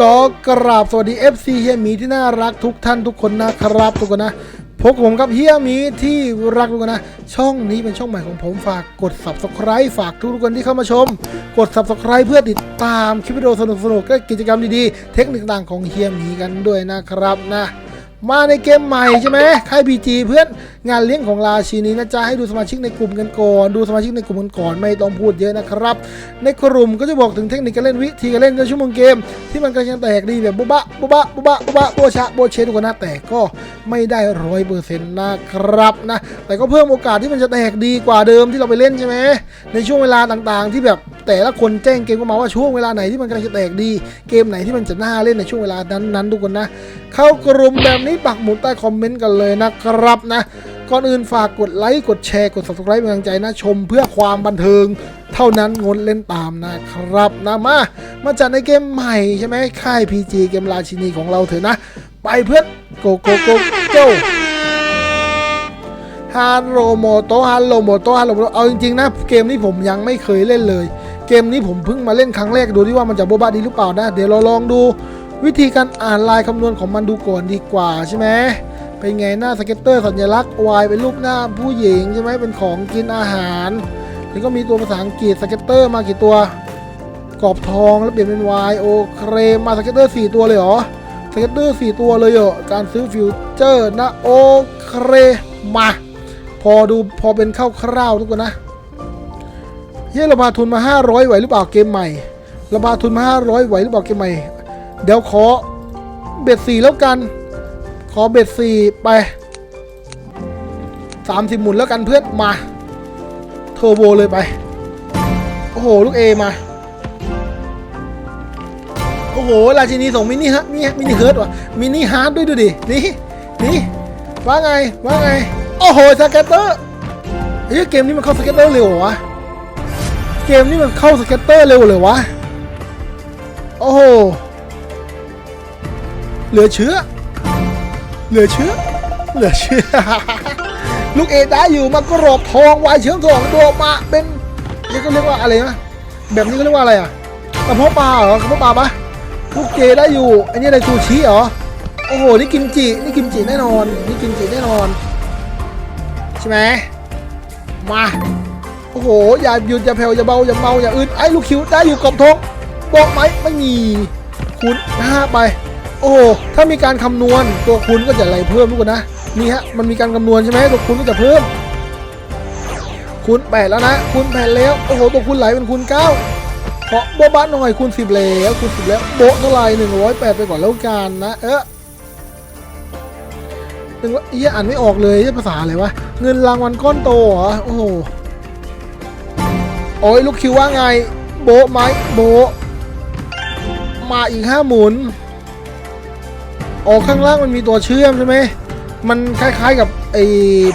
ก็กราบสวัสดี FC เฮียหมีที่น่ารักทุกท่านทุกคนนะครับทุกคนนะพบกับผมกับเฮียหมีที่รักทุกคนนะ ช่องนี้เป็นช่องใหม่ของผมฝากกด subscribe ฝากทุกคนที่เข้ามาชม กด subscribe เพื่อติดตามคลิปวิดีโอสนุกๆและกิจกรรมดีๆ เทคนิคต่างๆของเฮียหมีกันด้วยนะครับนะ มาในเกมใหม่ใช่ไหมค่ายพีจีเพื่อนงานเลี้ยงของราชินีนะจ๊ะให้ดูสมาชิกในกลุ่มกันก่อน ดูสมาชิกในกลุ่มกันก่อนไม่ต้องพูดเยอะนะครับ ในกลุ่มก็จะบอกถึงเทคนิคการเล่นวิธีการเล่นในชั่วโมงเกม ที่มันกำลังแตกดีแบบบุบะบุบะบุบะบุบะโบชะโบเชทุกคนนะแต่ก็ไม่ได้ร้อยเปอร์เซ็นต์นะครับนะแต่ก็เพิ่มโอกาสที่มันจะแตกดีกว่าเดิมที่เราไปเล่นใช่ไหมในช่วงเวลาต่างๆ ที่แบบ แต่ละคนแจ้งเกมก็มาว่าช่วงเวลาไหนที่มันกำลังจะแตกดี เกมไหนที่มันจะน่าเล่นในช่วงเวลานั้นๆทุกคนนะ เข้ากลุ่มแบบนี้ปักหมุดใต้คอมเมนต์กันเลยนะครับนะก่อนอื่นฝากกดไลค์กดแชร์กด subscribe เป็นกำลังใจนะชมเพื่อความบันเทิง เท่านั้นงดเล่นตามนะครับนะมามาจัดในเกมใหม่ใช่ไหมค่าย PG เกมราชินีของเราเถอะนะ ไปเพื่อนโกโกโกโกฮัลโหลโมโตฮัลโหลโมโตฮัลโหลเอาจริงๆนะเกมนี้ผมยังไม่เคยเล่นเลย เกมนี้ผมเพิ่งมาเล่นครั้งแรกดูที่ว่ามันจะโบบาดีหรือเปล่านะ เดี๋ยวเราลองดู วิธีการอ่านลายคำนวณของมันดูก่อนดีกว่าใช่ไหมเป็นไงหน้าสเก็ตเตอร์สัญลักษณ์ Y เป็นรูปหน้าผู้หญิงใช่ไหมเป็นของกินอาหารแล้วก็มีตัวภาษาอังกฤษสเก็ตเตอร์มากี่ตัวกรอบทองแล้วเปลี่ยนเป็น Y โอเคมาสเก็ตเตอร์4ตัวเลยเหรอสเก็ตเตอร์4ตัวเลยเหรอการซื้อฟิวเจอร์นะโอเคมา พอดูพอเป็นคร่าวๆทุกคนนะ เฮ้ระบาดทุนมา 500ไหวหรือเปล่าเกมใหม่ระบาดทุนมา 500ไหวหรือเปล่าเกมใหม่ เดี๋ยวขอเบ็ดสี่แล้วกัน ขอเบ็ดสี่ไปสามสิบหมุนแล้วกันเพื่อนมาเทอร์โบเลยไป โอ้โห ลูกเอมา โอ้โห ราชินีส่งมินิฮะมิมินิเฮิร์ตว่ะมินิฮาร์ดด้วยดูดิ นี่ นี่ ว่าไง ว่าไง โอ้โห สเก็ตเตอร์เฮ้ยเกมนี้มันเข้าสเก็ตเตอร์เร็ววะ เกมนี้มันเข้าสเก็ตเตอร์เร็วเลยวะ โอ้โห เหลือเชื้อ เหลือเชื้อ เหลือเชื้อ ลูกเอได้อยู่มากรอบทองวายเชื้อสองตัวมาเป็นนี่ก็เรียกว่าอะไรนะ แบบนี้ก็เรียกว่าอะไรอะกระเพาะปลาเหรอกระเพาะปลาปะลูกเจได้อยู่ อันนี้อะไรซูชิเหรอ โอ้โห นี่กิมจิ นี่กิมจิแน่นอน นี่กิมจิแน่นอน ใช่ไหมมา โอ้โห อย่าหยุดอย่าแผ่วอย่าเบาอย่าเมาอย่าอึดไอ้ลูกคิวได้อยู่กรบทองบอกไหมไม่มีคูณห้าไป โอ้โหถ้ามีการคำนวณตัวคูณก็จะไหลเพิ่มทุกคนนะนี่ฮะมันมีการคำนวณใช่ไหมตัวคูณก็จะเพิ่มคูณแปดแล้วนะคูณแปดแล้วโอ้โหตัวคูณไหลเป็นคูณเก้าเพราะโบบ้านหน่อยคูณสิบแล้วคูณสิบแล้วโบเท่าไหร่หนึ่งร้อยแปดไปก่อนแล้วกันนะ เออหนึ่งเอี้ยอ่านไม่ออกเลยเหี้ยภาษาอะไรวะเงินรางวัลก้อนโตเหรอโอ้โห โอ้ยลูกคิวว่าไง โบะไหมโบะมาอีกห้าหมุนออกข้างล่างมันมีตัวเชื่อมใช่ไหมมันคล้ายๆกับไอ้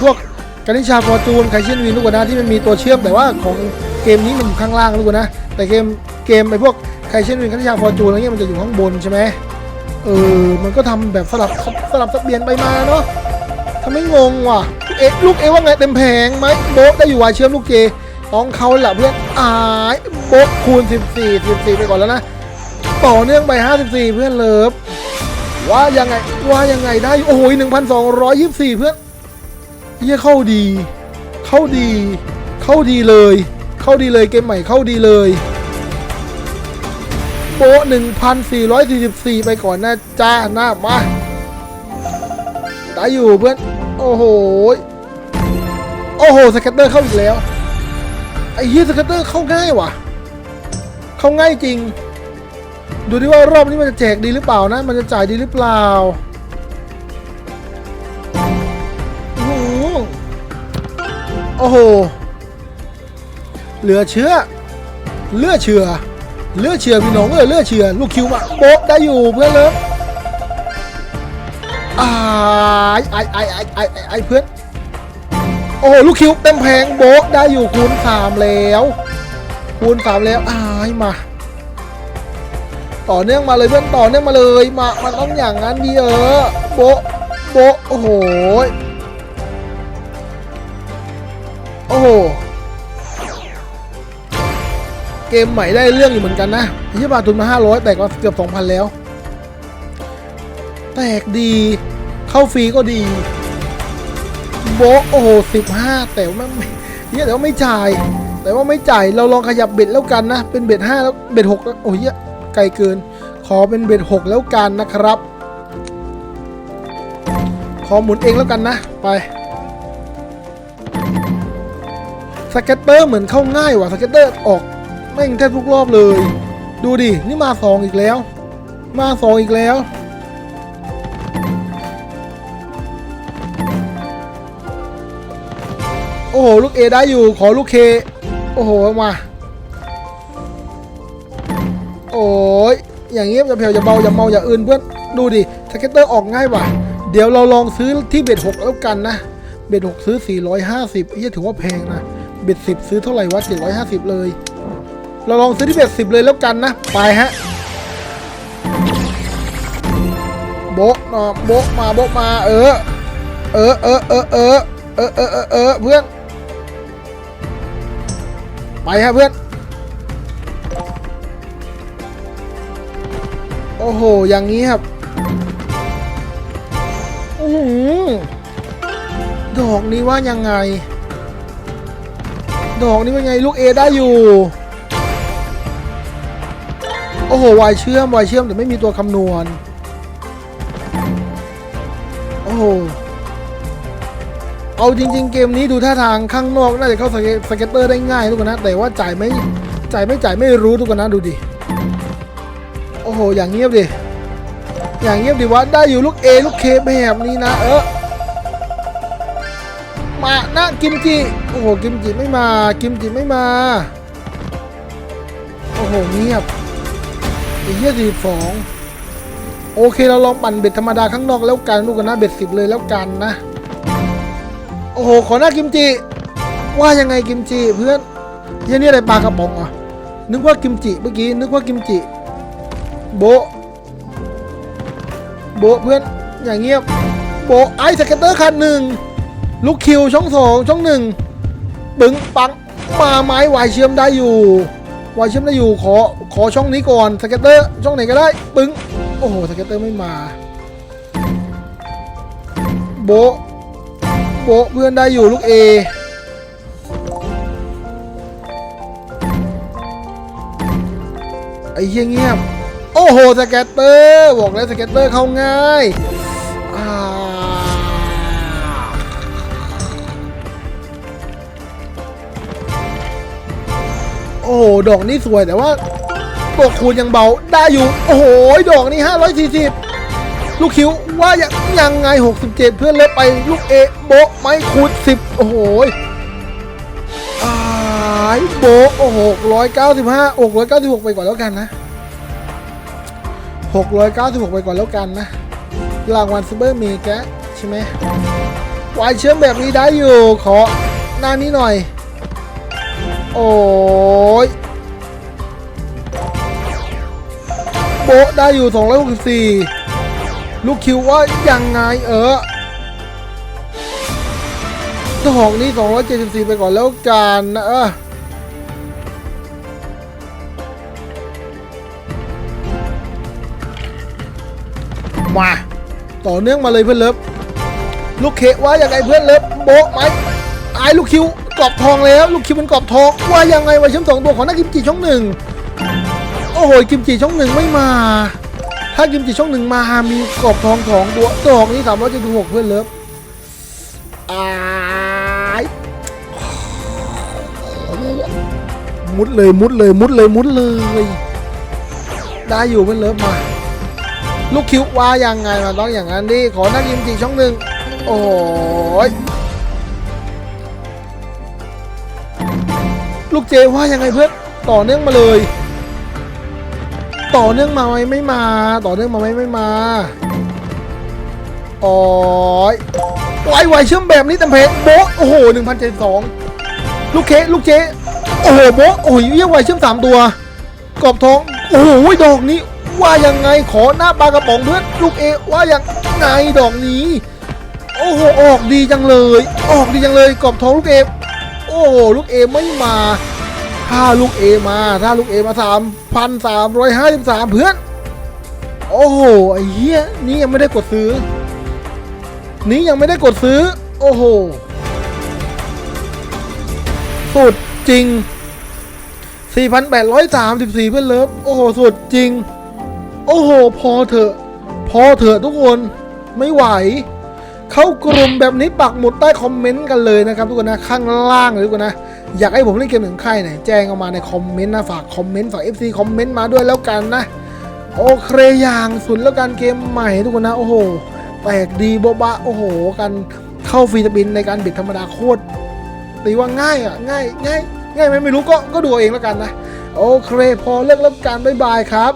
พวกกานิชาฟอร์จูนไคเชนวินทุกนนะที่มันมีตัวเชื่อมแต่ว่าของเกมนี้มันอยู่ข้างล่างทุกนะ แต่เกมเกมไอ้พวกไคเชนวินกานิชาฟอร์จูนอะไรเงี้ยมันจะอยู่ข้างบนใช่ไหมเออมันก็ทำแบบสลับสลับสับเปลี่ยนไปมาเนาะทำไม่งงว่ะเอ๊ะลูกเอว่าไงเต็มแผงไหมโบ๊ะได้อยู่วายเชื่อมลูกเจ ต้องเขาแหละเพื่อนอายบ๊ะคูณ 14 14 ไปก่อนแล้วนะ ต่อเนื่องไป 54 เพื่อนเลิฟว่ายังไงว่ายังไงได้ โอ้โหหนึ่งพันสองร้อยยี่สิบสี่เพื่อนเฮียเข้าดี เข้าดี เข้าดีเลย เข้าดีเลยเกมใหม่เข้าดีเลยโปะหนึ่งพันสี่ร้อยสี่สิบสี่ไปก่อนนะจ้าหน้ามาได้อยู่เพื่อน โอ้โห โอ้โหสเก็ตเตอร์เข้าอีกแล้ว ไอ้เฮียสเก็ตเตอร์เข้าง่ายว่ะ เข้าง่ายจริง ดูดิว่ารอบนี้มันจะแจกดีหรือเปล่านะ มันจะจ่ายดีหรือเปล่าโอ้โหโอ้โห เหลือเชื้อ เลือดเชื่อ เลือดเชื่อพี่น้องเออเลือดเชื่อ ลูกคิวมาโป๊ะได้อยู่เพื่อนเลิฟอ้ายไอไอไอไอไอ้ไอเพื่อน โอ้ลูกคิวเต็มแพงโบ๊ะได้อยู่คูณสามแล้ว คูณสามแล้วอ้ายมา ต่อเนื่องมาเลยเพื่อนต่อเนื่องมาเลยมามันต้องอย่างนั้นดีเออโบะโบะโอ้โหโอ้โหเกมใหม่ได้เรื่องอยู่เหมือนกันนะที่บาททุนมา 500 แต่ก็เกือบ 2,000 แล้ว แตกดี เข้าฟรีก็ดี โบโอ้โห15แต่ว่าเฮียแต่ว่าไม่จ่าย แต่ว่าไม่จ่ายเราลองขยับเบ็ดแล้วกันนะ เป็นเบ็ด5แล้วเบ็ด6แล้วโอ้ยเหี้ยไกลเกิน ขอเป็นเบ็ด6แล้วกันนะครับ ขอหมุนเองแล้วกันนะไปสเก็ตเตอร์เหมือนเข้าง่ายว่ะสเก็ตเตอร์ออกแม่งแทบทุกรอบเลย ดูดิ นี่มาสองอีกแล้ว มาสองอีกแล้ว โอ้โห ลูกเอได้อยู่ ขอลูกเค โอ้โห มา โอ้ย อย่างเงี้ยอย่าเผวอย่าเบาอย่าเมาอย่าอื่นเพื่อน ดูดิสเก็ตเตอร์ออกง่ายว่ะ เดี๋ยวเราลองซื้อที่เบ็ดหกแล้วกันนะ เบ็ดหกซื้อ 450เฮียถือว่าแพงนะ เบ็ดสิบซื้อเท่าไหร่วะ750 เลย เราลองซื้อที่เบ็ดสิบเลยแล้วกันนะ ไปฮะโบกนาะโบกมาโบกมา เออ เออเออเออเออเออเออเพื่อน ไปฮะเพื่อน โอ้โห อย่างนี้ครับ อื้อหือดอกนี้ว่ายังไง ดอกนี้เป็นไงลูกเอได้อยู่ โอ้โห วายเชื่อม วายเชื่อมแต่ไม่มีตัวคำนวณ โอ้โห เอาจริง ๆ เกมนี้ดูท่าทางข้างนอกน่าจะเข้าสเก็ตสเกตเตอร์ได้ง่ายทุกคนนะ แต่ว่าจ่ายไม่จ่ายไม่จ่ายไม่รู้ทุกคนนะดูดิ โอ้โห อย่างเงียบดิ อย่างเงียบดิว่าได้อยู่ลูก A ลูก K แบบนี้นะ เออ มานะกิมจิ โอ้โห กิมจิไม่มา กิมจิไม่มา โอ้โห เงียบอีกยี่สิบสองโอเคเราลองปั่นเบ็ดธรรมดาข้างนอกแล้วกันลูกกันนะเบ็ดสิบเลยแล้วกันนะ โอ้โห ขอหน้ากิมจิ ว่ายังไงกิมจิเพื่อนเฮียนี่อะไรปลากระป๋องอะนึกว่ากิมจิเมื่อกี้นึกว่ากิมจิ โบโบเพื่อนอย่างเงียบโบไอสเก็ตเตอร์คันหนึ่งลูกคิวช่องสองช่องหนึ่งปึงปังมาไม้วายเชื่อมได้อยู่วายเชื่อมได้อยู่ขอขอช่องนี้ก่อนสเก็ตเตอร์ช่องไหนก็ได้ปึงโอ้โหสเก็ตเตอร์ไม่มา โบ โบะเพื่อนได้อยู่ลูกเอไอ้เหี้ยเงียบ โอ้โหสเก็ตเตอร์บอกแล้วสเก็ตเตอร์เข้าง่ายโอ้โห ดอกนี้สวยแต่ว่าตัวคูณยังเบาได้อยู่ โอ้โห ดอกนี้ 540 ลูกคิวว่ายังยังไง 67 เพื่อนเล็บไปลูกเอโบไม้คูณ10 โอ้โหอายโบโอ้โห695 696ไปก่อนแล้วกันนะ696ไปก่อนแล้วกันนะ รางวัลซูเปอร์เมกะใช่ไหมวายเชื่อมแบบนี้ได้อยู่ ขอหน้านี้หน่อย โอ้ยโบได้อยู่264 ลูกคิวว่ายังไงเออดอกนี้ 274 ไปก่อนแล้วกันนะเออมา ต่อเนื่องมาเลยเพื่อนเลิฟลูกเคว่าอยังไงเพื่อนเลิฟโบะไหมไอ้ลูกคิวกรอบทองแล้ว ลูกคิวมันกรอบทองว่ายังไงวะเชื่อมสองตัวของนักกิมจิช่องหนึ่งโอ้โหกิมจิช่องหนึ่งไม่มา ถ้ากิมจิช่องหนึ่งมามีกรอบทองสองตัวดอกนี้สามร้อยเจ็ดสิบหกเพื่อนเลิฟอายมุดเลยมุดเลยมุดเลยมุดเลย ได้อยู่เพื่อนเลิฟมา ลูกคิวว่ายังไงมันต้องอย่างนั้นดิขอนักยิมจีช่องหนึ่งโอ้ยลูกเจว่ายังไงเพื่อนต่อเนื่องมาเลย ต่อเนื่องมาไหมไม่มา ต่อเนื่องมาไหมไม่มาโอ้ยไวไวเชื่อมแบบนี้แต่เพจโบะโอ้โหหนึ่งพันเจ็ดสองลูกเคลูกเจ๊โอ้โหโบะโอ้ยเยี่ยไวเชื่อมสามตัวกรอบทองโอ้โหดอกนี้ว่ายังไงขอหน้าปลากระป๋องเพื่อนลูกเอว่ายังไงดอกนี้ โอ้โหออกดีจังเลย ออกดีจังเลยกรอบทองลูกเอโอ้โหลูกเอไม่มา ถ้าลูกเอมาถ้าลูกเอมาสามพันสามร้อยห้าสิบสามเพื่อน โอ้โหไอ้เหี้ยนี่ยังไม่ได้กดซื้อ นี้ยังไม่ได้กดซื้อ โอ้โห สุดจริง 4,834 เพื่อนเลิฟ โอ้โห สุดจริง โอ้โห พอเถอะ พอเถอะทุกคน ไม่ไหว เข้ากลุ่มแบบนี้ปักหมุดใต้คอมเมนต์กันเลยนะครับทุกคนนะ ข้างล่างเลยทุกคนนะ อยากให้ผมเล่นเกมหนึ่งใครไหนแจ้งเอามาในคอมเมนต์นะฝากคอมเมนต์ฝาก FC คอมเมนต์มาด้วยแล้วกันนะ โอเคอย่างสุดแล้วกันเกมใหม่ทุกคนนะ โอ้โหแปลกดีโบบะโอ้โหกันเข้าฟรีสปินในการบิดธรรมดาโคตรตีว่าง่ายอะง่ายง่ายง่ายไหมไม่รู้ก็ก็ดูเอาเองแล้วกันนะ โอเคพอเลิกแล้วกันบ๊ายบายครับ